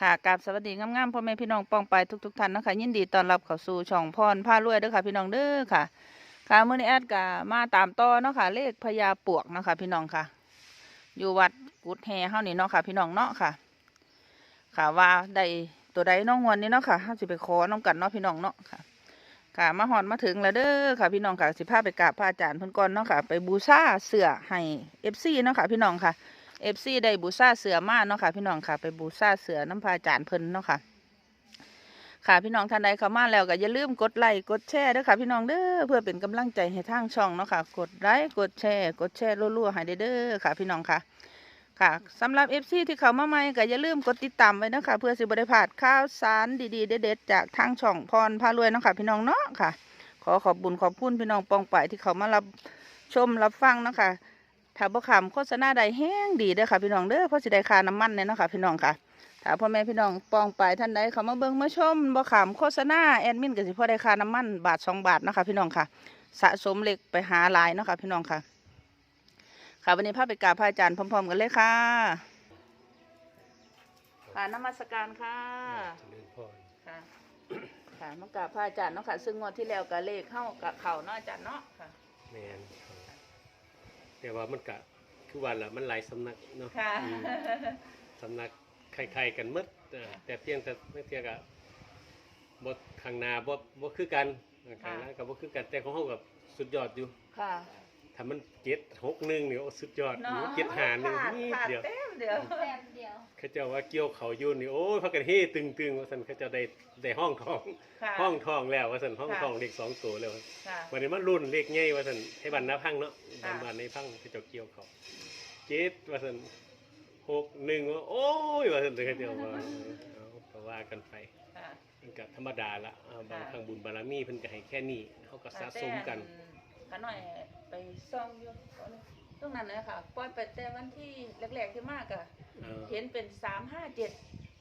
ค่ะกราบสวัสดีงามๆพ่อแม่พี่น้องปองไปทุกๆท่านนะคะยินดีต้อนรับเข้าสู่ช่องพรพารวยเด้อค่ะ พี่น้องเด้อค่ะ ค่ะมื้อนี้แอดก็มาตามต่อเนาะค่ะเลขพญาปวกเนาะค่ะ พี่น้องค่ะ อยู่วัดกุดแฮเฮานี่เนาะค่ะ พี่น้องเนาะค่ะ ค่ะว่าได้ตัวใดน้องวันนี้เนาะค่ะเฮาสิไปขอน้องกันเนาะพี่น้องเนาะค่ะ ค่ะมาหอนมาถึงแล้วเด้อค่ะ พี่น้องค่ะสิพาไปกราบพระอาจารย์เพิ่นก่อนเนาะค่ะ ไปบูชาเสื้อให้ FC เนาะค่ะ พี่น้องค่ะ เอฟซีได้บูชาเสือมาเนาะค่ะ พี่น้องค่ะ ไปบูชาเสือน้ำพาจารย์เพิ่นเนาะค่ะค่ะพี่น้องท่านใดเข้ามาแล้วก็อย่าลืมกดไลค์กดแชร์ด้วยค่ะ พี่น้องเด้อเพื่อเป็นกำลังใจให้ทางช่องเนาะค่ะ กดไลค์กดแชร์กดแชร์รัวๆให้เด้อค่ะ พี่น้องค่ะ ค่ะสำหรับเอฟซีที่เข้ามาใหม่ก็อย่าลืมกดติดตามไว้นะคะเพื่อสิบได้พลาดข่าวสารดีๆ เด็ดๆจากทางช่องพรพารวยเนาะค่ะ พี่น้องเนาะค่ะ ขอขอบบุญขอบคุณพี่น้องปองไปายที่เขามารับชมรับฟังเนาะค่ะ ถ้าบ่ขำโฆษณาใดแห้งดีเด้อค่ะพี่น้องเด้อเพราะสิได้ค่าน้ำมันเนี่ยเนาะค่ะพี่น้องค่ะถ้าพ่อแม่พี่น้องปองไปท่านใดเขามาเบิ่งมาชมบ่ขำโฆษณาแอดมินก็สิพอได้ค่าน้ำมันบาทสองบาทเนาะค่ะพี่น้องค่ะ สะสมเหล็กไปหาหลายเนาะค่ะพี่น้องค่ะ ค่ะวันนี้พาไปกราบพระอาจารย์พร้อม ๆ กันเลยค่ะค่ะนมัสการค่ะเจริญพรค่ะค่ะมากราบพระอาจารย์เนาะค่ะ ซึ่งงวดที่แล้วก็เลขเข้ากับเขาเนาะอาจารย์เนาะค่ะแมน แต่ว่ามันกะคือวันละมันหลายสำนักเนาะค่ะ อืมสำนักคล้ายๆกันหมดเออแต่เพียงแต่ไม่เทียกับบทข้างหน้าบ่บ่คือกันข้างหน้ากับบ่คือกันแต่ของเฮากับสุดยอดอยู่ค่ะถ้ามันเจ็ดหกหนึ่งเนี่ยโอ้สุดยอดเนาะเจ็ดหาหนึ่งขานิดขาเดียว เต็มเดียวแป๊บ เดียวเขาเจ้าว่าเกี่ยวเขาอยุ่นนี่โอ้ยพักกันเฮ้ตึงๆว่าสันเขาเจ้าได้ได้ห้องทอง ค่ะ ห้องทองแล้วว่าสันห้องค่ะทองเลขสองตัวแล้วค่ะ วันนี้มันรุ่นเลขใหญ่ว่าสันให้บันนาพังเนาะค่ะบันบานในพังเขาเจ้าเกี่ยวเขาเจ็ดว่าสันหกหนึ่งว่าโอ้ยว่าสันเลยเขาเจ้าว่าเอาก็ว่ากันไปค่ะมันก็ธรรมดาละอ่าบางค่ะครั้งบุญบารมีเพิ่นก็ให้แค่นี้เขาก็สะสมกันขาหน่อยไปซ่องอยู่ ตรงนั้นเลยค่ะปล่อยไปแต่วันที่แรกๆที่มากอะเออ เห็นเป็นสามห้าเจ็ด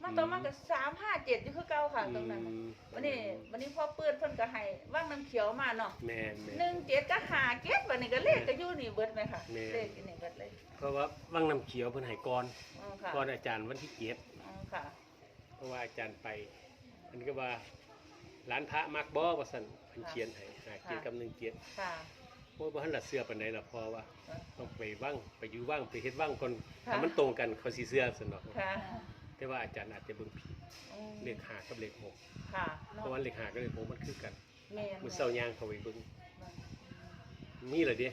มาต่อมาก็สามห้าเจ็ดอยู่คือเก่าค่ะ ตรงนั้นอืม วันนี้วันนี้พ่อเปื้อนเพิ่นก็ให้ว่างน้ำเขียวมาเนาะแม่นแม่น หนึ่งเจ็ดก็หาเจ็ดวันนี้ก็เลขก็อยู่นี่เบิดไหมค่ะแม่ เลขอยู่นี่เบิดเลยเพราะว่าว่างน้ำเขียวเพิ่นให้ก่อนอ๋อค่ะก่อนอาจารย์วันที่เจ็ดอ๋อค่ะเพราะว่าอาจารย์ไปมันก็ว่าร้านพระมักบ่ว่าซั่นเพิ่นเขียนให้หาเกียรติกับหนึ่งเกียรติค่ะ โอ้ยบ่ทันละเสื้อปานใดล่ะพอว่าค่ะต้องไปว่างไปอยู่ว่างไปเฮ็ดว่างก่อนค่ะ ถ้ามันตรงกันเขาสิเสื้อซั่นดอกค่ะแต่ว่าอาจารย์อาจจะเบิ่งผิดอืมเลขห้ากับเลขหกค่ะเพราะว่าเลขห้ากับเลขหกมันคือกันแม่นมื้อเช้าย่างเขาไปเบิ่งมีเหรอเด้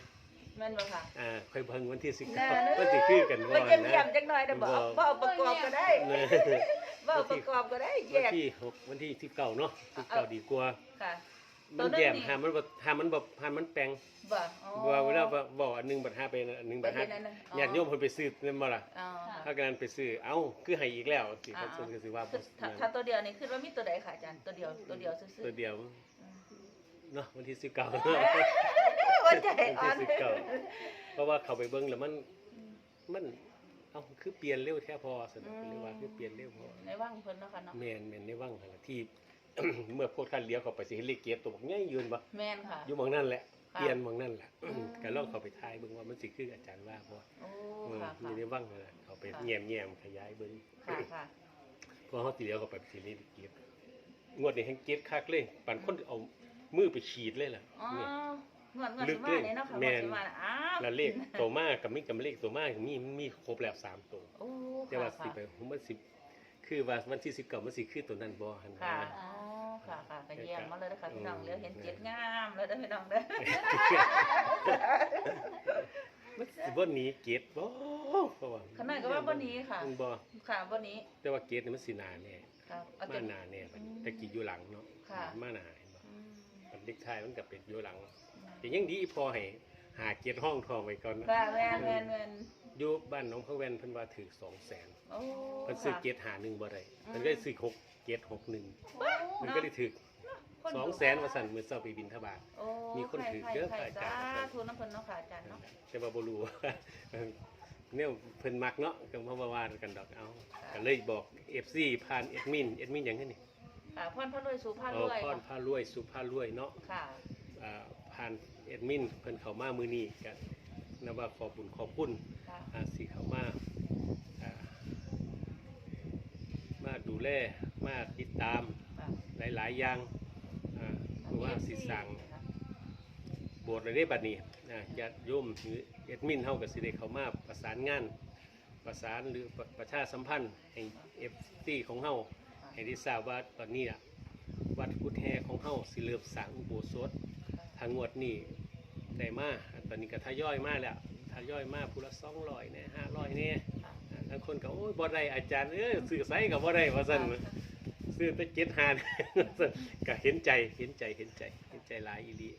แม่นบ่ค่ะอ่าค่อยเบิ่งวันที่สิบแน่มันสิคือกันบ่มันจะนะเยี่ยมจักหน่อยแต่บ่เอาบ่เอาประกอบก็ได้เออบ่เอาประกอบก็ได้แยวันกที่หกวันที่สิบเก้าเนาะสิบเอาเก้าดีกว่า ค่ะ มันตัวหนึ่งแย้มนี่หามันบ่หามันบ่หามันแปลงบ่อ๋อ ว่าเวลาว่าบอกอันหนึงบัดห้าไปอันหนึงบัดห้าบัดเห็นอันนั้นอ๋อ ญาติโยมเพิ่นไปซื้อนั่นบ่ล่ะอ๋อถ้ากันนั้นไปซื้อเอ้าคือให้อีกแล้วสิครับอ่าส่วนก็สิว่าคืบ่อถ้าถ้าตัวเดียวนี่คิดว่ามีตัวใดค่ะอาจารย์ตัวเดียวตัวเดียวซื่อตัวเดียวๆเนาะวันที่19เนาะวันใจวันอ่อนที่19เพราะว่าเขาไปเบิ่งแล้วมันมันเอ้าคือเปลี่ยนเร็วแท้พอสนุกเลยว่าคือเปลี่ยนเร็วพอ ในว่างเพิ่นเนาะค่ะเนาะ แม่นแม่นในวังหั่นล่ะที่ เมื่อโพดคันเลี้ยวเข้าไปสิเห็นเลขเกียรติตัวบักใหญ่ยืนบ่แม่นค่ะ อยู่หมองนั่นแหละค่ะเปลี่ยนหมองนั่นแหละอืม ก็ลองเข้าไปทายเบิ่งว่ามันสิคืออาจารย์ว่าบ่โอ้เออค่ะอค่ะยู่ในวังนั่นแหละเขาไปค่ะ แง้มแง้มขยายเบิ่งค่ะค่ะเพราะเขาตีเลี้ยวเข้าไปสิเล่นเกียรติงวดนี้แห่งเกียรติคักเลยปันคนเอามือไปฉีดเลยล่ะอ๋อเนี่ย งวดงวดลึสิกมาเลยเนี่ยเนาะค่ะงแม่วดน สิมาน่ะอ้าวแล้วเลขตัวมากกับมีกับเลขตัวมากมีมีครบแล้วสามตัว โอ้แต่ว่าค่ะสิไปผมว่าสิคือว่าวันที่สิบเก้ามันสิคือตัวนั้นบ่หันค่ะนะอ๋อ ค่ะค่ะก็เยี่ยมมาเลยนะคะอืมพี่น้องเลี้ยวเห็นเจ็ดงามเลยเด้อพี่น้องเด้อมันสิบ่หนีเกียรติบ่เพราะว่าขนาดก็ว่าบ่หนีค่ะมันบ่ค่ะวันนี้ แต่ว่าเกียรตินี่มันสิหนาแน่ครับเอามาแต่ หนาแน่บัดนี้อืมแต่กี้อยู่หลังเนาะค่ะ มาหนาเห็นบ่อืมมันเด็กชายมันก็เป็นอยู่หลังแต่ยังดีพอให้ หาเกียรติห้องทองไว้ก่อนนะ ค่ะแม่นแม่นแม่นอยู่บ้านน้องพระแว่นเพิ่นว่าถือ200,000โอ้เพิ่นซื้อค่ะ เกียรติหาหนึ่งบ่ได้อืมเพิ่นก็ได้ซื้อหกเกียรติหกหนึ่งเพิ่นก็ได้ถือคนสองดูแสนว่าสั่นมื้อเช้าไปบิณฑบาตโอ้มีคนถือเยอะใครค่ะอาจารย์สาธุน้ำเพิ่นเนาะค่ะอาจารย์เนาะแต่ว่าบ่รู้ว่าเนี่ยเพิ่นมักเนาะก็มาว่ากันดอกเอาก็เลยบอก FC ผ่านแอดมินแอดมินหยังไงนี่ค่ะพรพระรวยสู่พระเอรอวยพรพารวยสุภารวยเนาะค่ะ อ่า ผ่านแอดมินเพิ่นเข้ามามื้อนี้ก็นับว่าขอบคุญขอบคุณค่ะอ่าสิเข้ามาอ่ามาดูแลมาติดตามค่ะหลาย ๆ อย่างอ่าเพราะว่าสิสั่งโบสถ์อะไรได้บัดนี้อ่าญาติโยมหรือเอ็ดมินเฮากับสิได้เข้ามาประสานงานประสานหรือประประชาสัมพันธ์ให้เอฟซีของเฮาให้ได้ทราบว่าตอนนี้อะวัดกุดแฮของเฮาสิเริ่มสร้างอุโบสถทางงวดนี้ได้มาตอนนี้ก็ทยอยมาแล้วทยอยมาผู้ละ200แน่500แน่อ่าบางคนก็โอ้ยบ่ได้อาจารย์เอ้ยซื้อไสก็บ่ได้ว่าซั่นซื้อไปเจ็ดหานก็เห็นใจเห็นใจเห็นใจเห็นใจหลายอีลี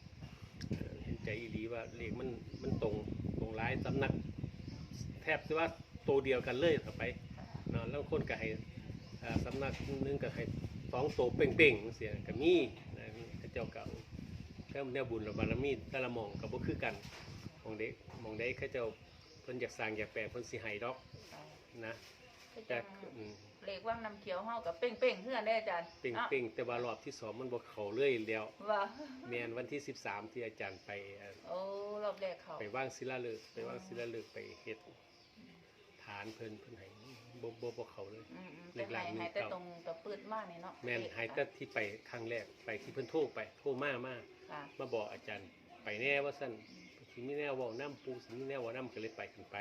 เห็นใจอีลีว่าเลขมันมันตรงตรงหลายสำนัก แทบจะว่าตัวเดียวกันเลยต่อไปนาะแล้วคนก็ให้สำนักนึงก็ให้สองโตเป่งๆเสียก็มีนะเจ้าเก่า แค่แนวบุญระบารมีแต่ละหมองก็บ่คือกันหมองเด็กมองได้เขาเจ้าเพิ่นอยากสร้างอยากแปลงเพิ่นสิให้ดอกนะแต่อืมเลขว่างน้ำเขียวเฮากับเป้งๆเพื่อนได้อาจารย์เป่งอ้าวเป่งแต่ว่ารอบที่สองมันบอกเขาเรื่อยแล้วว่าแมนวันที่ 13 ที่อาจารย์ไปเอ่อโอ้รอบแรกเขาไปว่างศิลาฤกษ์ไปว่างศิลาฤกษ์ไปเฮ็ดฐานเพิ่นเพิ่นให้บ่บ่บ่เขาเลย อืมๆเลแต่ขหลัให้งนี่ให้แต่เก่าตรงกับปืดมากนี่เนาะแม่นเลขให้แต่ที่ไปครั้งแรกไปที่เพิ่นโทรไปโทรมามา ค่ะมาบอกอาจารย์ไปแน่ว่าซั่นสิมีแนวเว้านํปูสิมีแนวเว้านํก็เลยไปกันไป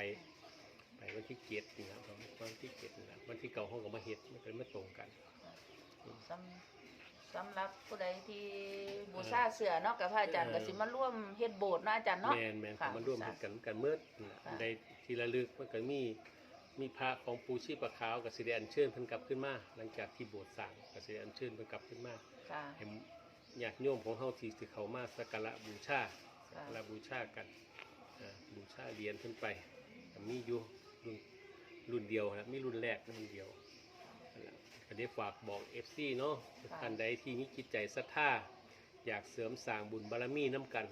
ไปวันที่7นี่นะครับวันที่7นี่นะวันที่เก่าเฮาก็มาเฮ็ดมันก็เลยมาตรงกันสำสำหรับผู้ใดที่บูชาเสือเนาะกับพระอาจารย์เออก็สิมาร่วมเฮ็ดโบสถ์เนาะอาจารย์เนาะแมนแมนค่ะเขามาร่วมเฮ็ดกันกันเมื่อนั่นล่ะค่ะได้ทีละลึกมันก็มีมีพระของปูชีพขาวกับสิได้อัญเชิญเพิ่นกลับขึ้นมา หลังจากที่โบสถ์สร้างก็สิได้อัญเชิญเพิ่นกลับขึ้นมาค่ะให้ ญาติโยมของเฮาที่สิเข้ามาสักการะบูชาสักค่ะการะบูชากันอ่าบูชาเหรียญเพิ่นไปก็มีอยู่รุ่นรุ่นเดียวนะมีรุ่นแรกรุ่นเดียวนั่นล่ะก็ได้ฝากบอก FC เนาะท่านใดที่มีจิตใจศรัทธาอยากเสริมสร้างบุญบารมีน้ำกัน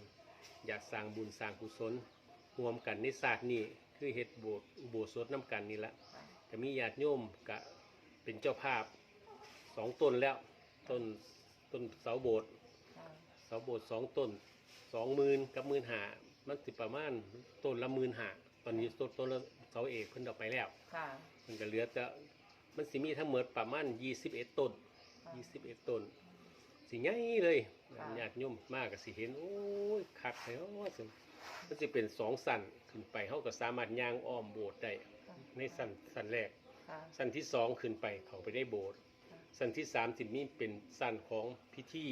อยากสร้างบุญสร้างกุศลรวมกันในศาสตร์นี้คือเฮ็ดโบสถ์อุโบสถน้ำกันนี่ละ จะมีญาติโยมกะเป็นเจ้าภาพสองต้นแล้ว ต้น ต้นเสาโบสถ์ค่ะเสาโบสถ์สองต้นสองหมื่นกับหมื่นหามันสิประมาณต้นละหมื่นหาตอนนี้ต้นต้นละเสาเอกเพิ่นดอกไปแล้วค่ะ มันก็เหลือแต่มันสิมีทั้งหมดประมาณ21ต้นค่ะ21ต้นสิใหญ่เลยค่ะ ญาติโยมมากก็สิเห็น โอ้ยคักแล้วสิมันสิเป็นสองสันขึ้นไปเฮาก็สามารถย่างอ้อมโบสถ์ได้ค่ะในสันสันแรก ค่ะ สันที่สองขึ้นไปเขาไปได้โบสถ์ค่ะ สันที่สามสิมีเป็นสันของพิธี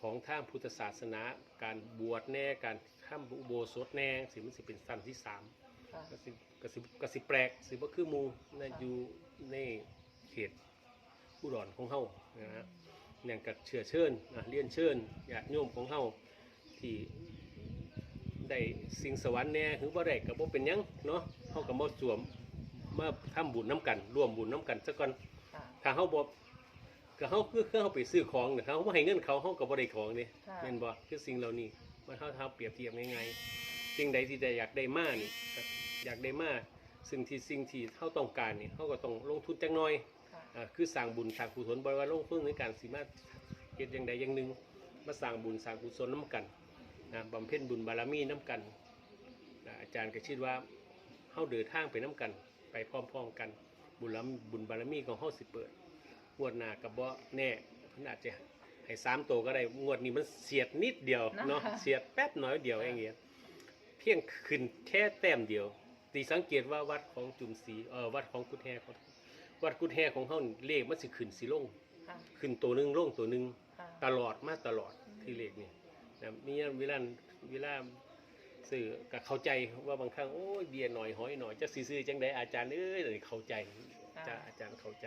ของทางพุทธศาสนา การบวชแน่การข้ามอุโบสถแน่สิมันสิเป็นสันที่สามค่ะก็สิก็สิก็สิแปลกสิบ่คือหมู่ในอยู่ในเขตอุดรของเฮานะฮะเนี่ยก็เชื่อเชิญนะเรียนเชิญญาติโยมของเฮาที่ได้สิ่งสวรรค์แน่หรือบ่ได้ก็บ่เป็นหยังเนาะเฮาก็มาสวมมาทำบุญน้ำกันร่วมบุญน้ำกันซะก่อนค่ะถ้าเฮาบ่ ก็เฮาคือคือเฮาไปซื้อของเนี่ยถ้าเฮาบ่ให้เงินเขาเฮาก็บ่ได้ของนี่ค่ะแม่นบ่คือสิ่งเหล่านี้มันเฮาเฮาเปรียบเทียบง่ายๆสิ่งใดที่ได้อยากได้มานี่ก็อยากได้มาซึ่งที่สิ่งที่เฮาต้องการนี่เฮาก็ต้องลงทุนจักหน่อย ค่ะ อ่าคือสร้างบุญสร้างกุศลบ่ว่าลงทุนในการสิมาเฮ็ดอย่างใดอย่างหนึ่งมาสร้างบุญสร้างกุศลนํกันนะบำเพ็ญบุญบารมีนํกันนะอาจารย์ก็คิดว่าเฮาเดินทางไปนํกัน ไปพร้อมๆกัน บุญลำบุญบารมีของเฮาสิเปิด งวดหน้ากับบ่แน่เพิ่นอาจจะให้สามตัวก็ได้งวดนี้มันเสียดนิดเดียวเนาะนะคะเสียดแป๊บน้อยเดียวเองเงี้ยเพียงขึ้นแค่แต้มเดียวตีสังเกตว่าวัดของจุมศรีเออวัดของกุฎแฮของวัดกุฎแฮของเฮานี่เลขมันสิขึ้นสิลงค่ะขึ้นตัวหนึงลงตัวหนึงค่ะตลอดมาตลอดที่เลขนี่นะมีเวลาเวลาสื่อก็เข้าใจว่าบางครั้งโอ้ยเบียร์หน่อยหอยหน่อยจะซื้อๆจังไดอาจารย์เอ้ยเลยเข้าใจจะอาจารย์เข้าใจ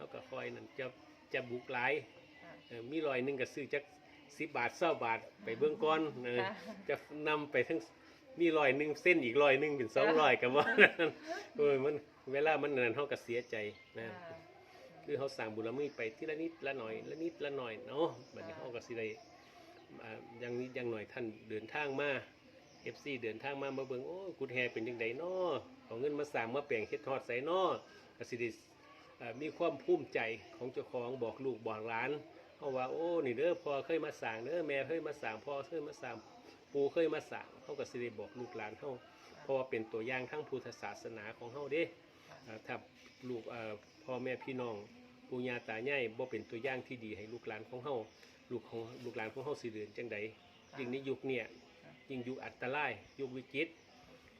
เขาก็คอยนั่นจะจะบุกหลายค่ะเออมีรอยหนึ่งก็ซื้อจักสิบบาทเศร้าบาทไปเบื้องก้อนเออค่ะ จะนำไปทั้งมีรอยหนึ่งเส้นอีกรอยหนึ่งเป็นสองรอยกับว่าเออมันเวลามันนั่นเขาก็เสียใจนะค่ะคือเขาสั่งบุญละมือไปทีละนิดละหน่อยละนิดละหน่อยเนาะบัดนี้ค่ะเขาก็สิได้อ่าอยังนิดอยังหน่อยท่านเดินทางมาเอฟซีเดินทางมามาเบิ่งโอ้กุดแฮเป็นยังไงเนาะเอาเงินมาสั่งมาแปลงเฮ็ดทอดใส่เนาะก็สิได้อ่า มีความภูมิใจของเจ้าของบอกลูกบอกหลานเขาว่าโอ้นี่เด้อพ่อเคยมาสั่งเด้อแม่เคยมาสั่งพ่อเคยมาสั่งปู่เคยมาสั่งเขาก็สิได้บอกลูกหลานเขาเพราะว่าเป็นตัวอย่างทั้งพุทธศาสนาของเขาเด้ถ้าลูกพ่อแม่พี่น้องปู่ย่าตายายบ่เป็นตัวอย่างที่ดีให้ลูกหลานของเฮาลูกของลูกหลานของเฮาสิเดินจังใดยิ่งในยุคเนี่ยยิ่งยุคอันตรายยุควิกฤต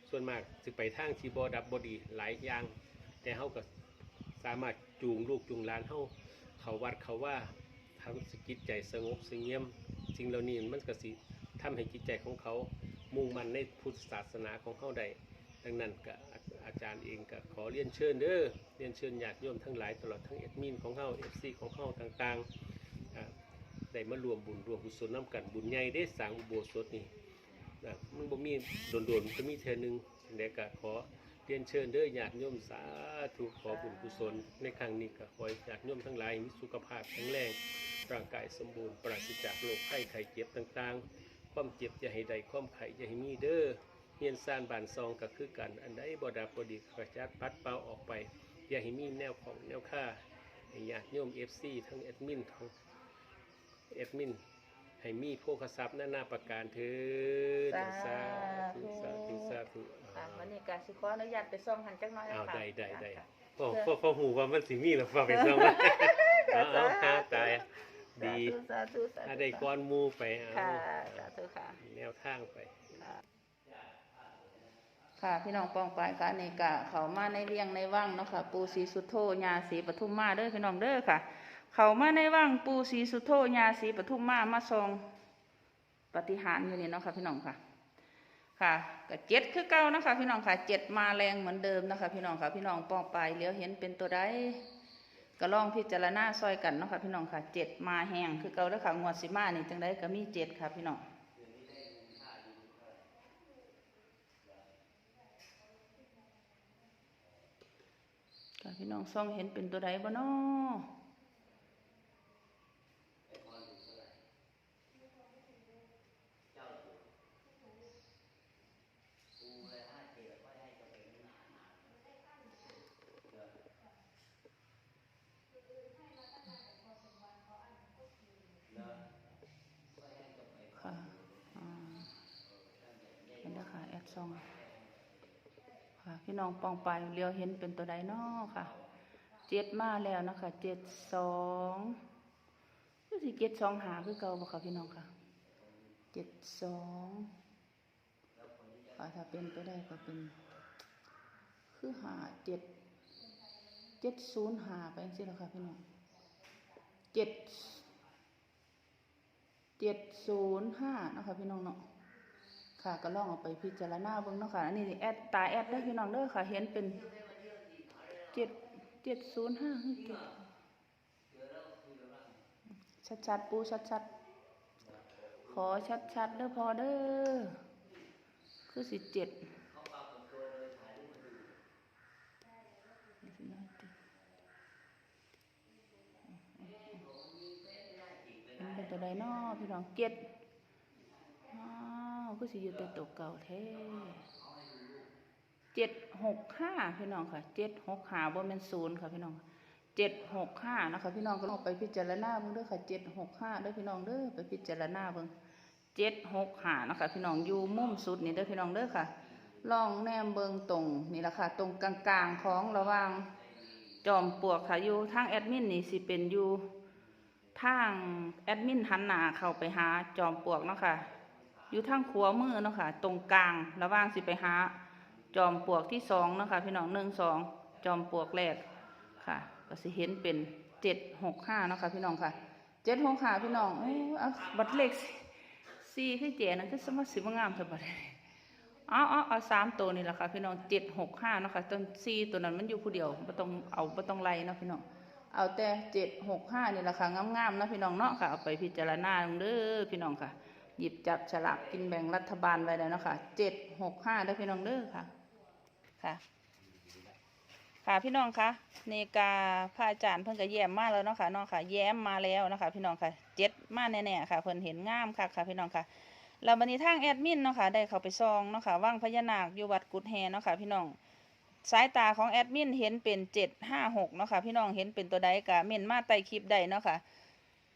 ส่วนมากสิไปทางที่บ่ดับบ่ดีหลายอย่าง แต่เฮาก็ สามารถจูงลูกจูงหลานเฮาเขาวัดเขาว่าทำสกิจใจสงบสงเงียมสิ่งเหล่านี้มันก็สิทำให้จิตใจของเขามุ่งมันในพุทธศาสนาของเฮาได้ดังนั้นก็อาอาจารย์เองก็ขอเรียนเชิญเด้อเรียนเชิญญาติโยมทั้งหลายตลอดทั้งเอ็ดมินของเฮาเอฟซีของเฮาต่างๆได้มารวมบุญรวมกุศลน้ำกันบุญใหญ่ได้สางอุโบสถนี่มันบ่มีโดนๆก็มีเทื่อหนึงเด็กก็ขอ รียนเชิญเด้อญาติโยมสาธุขอบุญกุศล ในครั้งนี้ก็ขอให้ญาติโยมทั้งหลายมีสุขภาพแข็งแรงร่างกายสมบูรณ์ปราศจากโรคไข้ไข้เจ็บต่างๆ ความเจ็บอย่าให้ใดความไข้อย่าให้มีเด้อเฮียนซานบานซองก็คือกันอันใดบ่ดับบ่ดีขจัดปัดเป่าออกไป อย่าให้มีแนวของแนวค่าห้ญาติโยม FC ทั้งแอดมินของแอดมิน ให้มีโภคทรัพย์นานาประการเถิดสาธุสาธุสาธุค่ะวันนี้ก็สิขออนุญาตไปส่องหันจักหน้อยนะอ้าวคะได้ได้ได้ค่ะพอพอพอหูว่ามันสิมีแล้วพอไปซ่อมว่าเอาเอาหาตายดีสาธุสาธุถ้าได้ก้อนหมูไปเอาค่ะสาธุค่ะ แนวทางไป ค่ะพี่น้องปองปายค่ะนี่กะเขามาในเรียงในว่างเนาะค่ะ ปูศรีสุโธญาศรีปทุมมาเด้อพี่น้องเด้อค่ะ เขามาในว่างปูศีสุโธญาศีปทุมมามาทรงปฏิหารอยู่นี่เนาะค่ะพี่น้องค่ะ ค่ะก็เจ็ดคือเก่านะคะพี่น้องค่ะเจ็ดมาแรงเหมือนเดิมนะคะ พี่น้องค่ะพี่น้องปองปเลี้ยวเห็นเป็นตัวใดก็ลองพิจารณาซอยกันเนาะค่ะพี่น้องค่ะเจ็ดมาแห้งคือเก่าเด้อค่ะงวดสิมานี่จังไดก็มีเจ็ดค่ะพี่น้องค่ะพี่น้องซ่องเห็นเป็นตัวใดบ่น้อค่ะอ่าเห็ นแล้วค่องค่ะ พี่น้องปองไปเลียวเห็นเป็นตัวใดนอค่ะเจ็ดมาแล้วนะคะเจ็ดสองคือสิเจ็ดสองหาคือเก่าบ่ค่ะพี่น้องค่ะเจ็ดสองค่ะถ้าเป็นไปได้ก็เป็น คือหาเจ็ดเจ็ดศูนย์หาไปสิแล้วค่ะพี่น้องเจ็ดเจ็ดศูนย์ห้านะคะพี่น้องเนาะ ค่ะก็ลองเอาไปพิจารณาเบิ่งเนาะค่ะอันนี้แอดตาแอดได้พี่น้องเด้อค่ะ เห็นเป็นเจ็ดเจ็ดศูนย์ห้าชัดชัดๆปูชัดชัดๆขอชัดชัดๆเด้อพอเด้อคือสิเจ็ดเป็นตัวใดเนาะพี่น้องเจ็ดาวก็สิอยู่แต่ตัวเก่าแท้เจ็ดหกห้าพี่น้องค่ะเจ็ดหกห้าบ่แมนศูนย์ค่ะพี่น้องเจ็ดหกห้านะคะพี่น้องก็ลองไปพิจารณาเบิ่งเด้อค่ะเจ็ดหกห้าเด้อพี่น้องเด้อไปพิจารณาเบิ่งเจ็ดหกห้านะคะพี่น้องอยู่มุมสุดนี่เด้อพี่น้องเด้อค่ะ ลองแนมเบิ่งตรงนี่แหละค่ะ ตรงกลางๆของระหว่างจอมปลวกค่ะอยู่ทางแอดมินนี่สิเป็นอยู่ทางแอดมินหันหน้าเข้าไปหาจอมปลวกเนาะค่ะ อยู่ทางขวามือเนาะค่ะตรงกลางระหว่างสิไปหา จอมปลวกที่สองเนาะค่ะพี่น้องหนึ่งสองจอมปลวกแรกค่ะ ก็สิเห็นเป็นเจ็ดหกห้าเนาะค่ะพี่น้องค่ะเจ็ดหกห้าพี่น้องเอ้ยเอาบัตรเลขสี่คือเจ๋นั่นคือสมัครสิบงามเถอะบัดเอาเอาเอาสามตัวนี่แหละค่ะพี่น้องเจ็ดหกห้าเนาะค่ะต้นสี่ตัวนั้นมันอยู่ผู้เดียวไม่ต้องเอาไม่ต้องไล่เนาะพี่น้องเอาแต่เจ็ดหกห้านี่แหละค่ะงามๆนะพี่น้องเนาะค่ะเอาไปพิจารณาเด้อพี่น้องค่ะ หยิบจับฉลากกินแบ่งรัฐบาลไว้แล้วนะคะเจ็ดหกห้าได้พี่น้องเด้อค่ะ ค่ะ ค่ะพี่น้องคะเนกาพระอาจารย์เพิ่นก็แย้มมาแล้วเนาะค่ะน้องค่ะ แย้มมาแล้วนะคะ พี่น้องค่ะเจ็ดมาแน่ๆค่ะเพิ่นเห็นงามค่ะค่ะ พี่น้องค่ะแล้วบันนี้ทางแอดมินเนาะค่ะได้เข้าไปซองเนาะค่ะว่างพญานาคอยู่วัดกุดแฮเนาะค่ะพี่น้องสายตาของแอดมินเห็นเป็นเจ็ดห้าหกเนาะค่ะพี่น้องเห็นเป็นตัวใดกะเม่นมาใต้คลิปใดเนาะค่ะ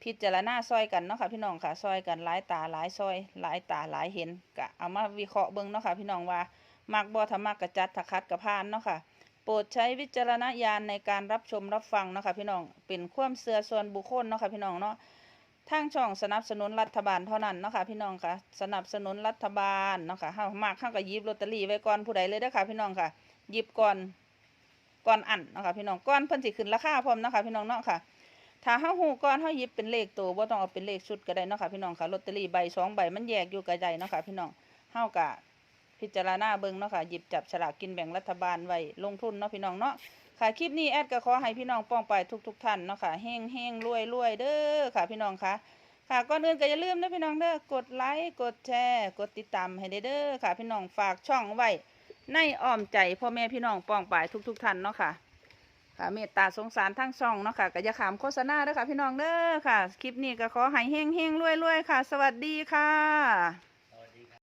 พิจารณาซอยกันเนาะค่ะพี่น้องค่ะซอยกันหลายตาหลายซอยหลายตาหลายเห็นกะเอามาวิเคราะห์เบิ่งเนาะค่ะพี่น้องว่ามักบ่ถ้ามักกะจัดถ้าคัดกระพานเนาะค่ะโปรดใช้วิจารณญาณในการรับชมรับฟังเนาะค่ะพี่น้องเป็นความเสื่อส่วนบุคคลเนาะค่ะพี่น้องเนาะทางช่องสนับสนุนรัฐบาลเท่านั้นเนาะค่ะพี่น้องค่ะ สนับสนุนรัฐบาลเนาะค่ะเฮามากเฮางก็หยิบลอตเตอรี่ไว้ก่อนผู้ใดเลยเด้อค่ะพี่น้องค่ะยิบก่อนก่อนอันเนาะค่ะพี่น้องก่อนเพิ่นสิขึ้นราคาพร้อมเนาะค่ะพี่น้องเนาะค่ะ ถ้าเฮาฮู้ก่อนเฮาหยิบเป็นเลขตัวบ่ต้องเอาเป็นเลขชุดก็ได้เนาะค่ะพี่น้องค่ะลอตเตอรี่ใบสองใบมันแยกอยู่ก็ได้เนาะค่ะพี่น้องเฮาก็พิจารณาเบิ่งเนาะค่ะหยิบจับฉลากกินแบ่งรัฐบาลไว้ลงทุนเนาะพี่น้องเนาะค่ะคลิปนี้แอดก็ขอให้พี่น้องป้องไปทุกๆท่านเนาะค่ะเฮงเฮงรวยรวยเด้อค่ะพี่น้องค่ะค่ะก่อนอื่นก็อย่าลืมนะพี่น้องเด้อกดไลค์กดแชร์กดติดตามให้ได้เด้อค่ะ พี่น้องฝากช่องไว้ในอ้อมใจพ่อแม่พี่น้องป้องไปายทุกๆท่านเนาะค่ะ ค่ะเมตตาสงสารทั้งช่องเนาะค่ะก็อย่าขามโฆษณาเด้อค่ะ พี่น้องเด้อค่ะ คลิปนี้ก็ขอให้เฮงเฮงรวยรวยๆค่ะ สวัสดีค่ะ